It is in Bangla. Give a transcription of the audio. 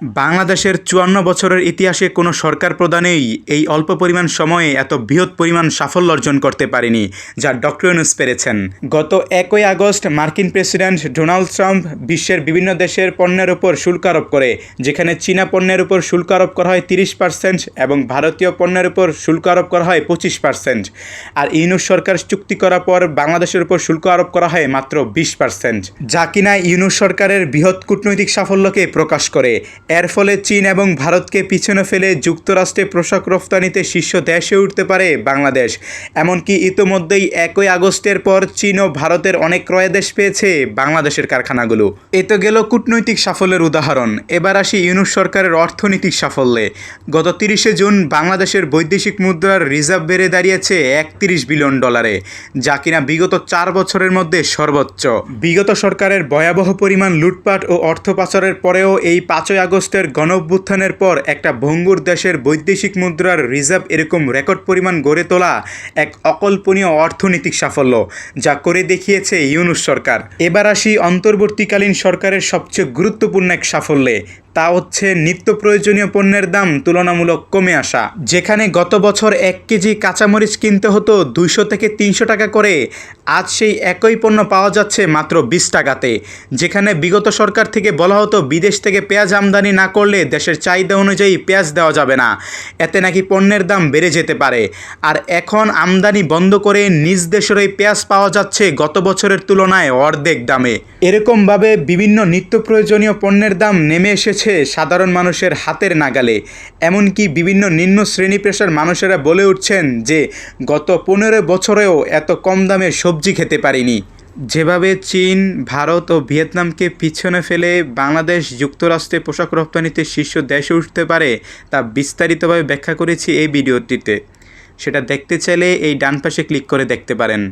বাংলাদেশের চুয়ান্ন বছরের ইতিহাসে কোনো সরকার প্রধানেই এই অল্প পরিমাণ সময়ে এত বৃহৎ পরিমাণ সাফল্য অর্জন করতে পারেনি, যা ডক্টর ইউনুস পেরেছেন। গত একই আগস্ট মার্কিন প্রেসিডেন্ট ডোনাল্ড ট্রাম্প বিশ্বের বিভিন্ন দেশের পণ্যের উপর শুল্ক আরোপ করে, যেখানে চীনা পণ্যের উপর শুল্ক আরোপ করা হয় তিরিশ পার্সেন্ট এবং ভারতীয় পণ্যের উপর শুল্ক আরোপ করা হয় পঁচিশ পার্সেন্ট। আর ইউনুস সরকার চুক্তি করার পর বাংলাদেশের উপর শুল্ক আরোপ করা হয় মাত্র বিশ পার্সেন্ট, যা কিনা ইউনুস সরকারের বৃহৎ কূটনৈতিক সাফল্যকে প্রকাশ করে। এর ফলে চীন এবং ভারতকে পিছনে ফেলে যুক্তরাষ্ট্রে পোশাক রফতানিতে শীর্ষ দেশে উঠতে পারে বাংলাদেশ। এমনকি ইতোমধ্যেই একই আগস্টের পর চীন ও ভারতের অনেক ক্রয় দেশ পেয়েছে বাংলাদেশের কারখানাগুলো। এ তো গেল কূটনৈতিক সাফল্যের উদাহরণ। এবার আসি ইউনুস সরকারের অর্থনৈতিক সাফল্যে। গত তিরিশে জুন বাংলাদেশের বৈদেশিক মুদ্রার রিজার্ভ বেড়ে দাঁড়িয়েছে একত্রিশ বিলিয়ন ডলারে, যা কিনা বিগত চার বছরের মধ্যে সর্বোচ্চ। বিগত সরকারের ভয়াবহ পরিমাণ লুটপাট ও অর্থ পাচারের পরেও এই পাঁচই আগস্টের গণঅভ্যুত্থানের পর একটা ভঙ্গুর দেশের বৈদেশিক মুদ্রার রিজার্ভ এরকম রেকর্ড পরিমাণ গড়ে তোলা এক অকল্পনীয় অর্থনৈতিক সাফল্য, যা করে দেখিয়েছে ইউনুস সরকার। এবার আসি অন্তর্বর্তীকালীন সরকারের সবচেয়ে গুরুত্বপূর্ণ এক সাফল্যে তা হচ্ছে নিত্য প্রয়োজনীয় পণ্যের দাম তুলনামূলক কমে আসা। যেখানে গত বছর এক কেজি কাঁচামরিচ কিনতে হতো দুইশো থেকে তিনশো টাকা করে, আজ সেই একই পণ্য পাওয়া যাচ্ছে মাত্র বিশ টাকাতে। যেখানে বিগত সরকার থেকে বলা হতো, বিদেশ থেকে পেঁয়াজ আমদানি না করলে দেশের চাহিদা অনুযায়ী পেঁয়াজ দেওয়া যাবে না। এতে নাকি পণ্যের দাম বেড়ে যেতে পারে। আর এখন আমদানি বন্ধ করে নিজ দেশের দেশেরই পেঁয়াজ পাওয়া যাচ্ছে গত বছরের তুলনায় অর্ধেক দামে। এরকমভাবে বিভিন্ন নিত্য প্রয়োজনীয় পণ্যের দাম নেমে এসেছে সাধারণ মানুষের হাতের নাগালে। এমনকি বিভিন্ন নিম্ন শ্রেণি পেশার মানুষেরা বলে উঠছেন যে, গত পনেরো বছরেও এত কম দামে সবজি খেতে পারিনি। যেভাবে চীন, ভারত ও ভিয়েতনামকে পিছনে ফেলে বাংলাদেশ যুক্তরাষ্ট্রে পোশাক রপ্তানিতে শীর্ষ দেশে উঠতে পারে তা বিস্তারিতভাবে ব্যাখ্যা করেছি এই ভিডিওটিতে। সেটা দেখতে চাইলে এই ডান পাশে ক্লিক করে দেখতে পারেন।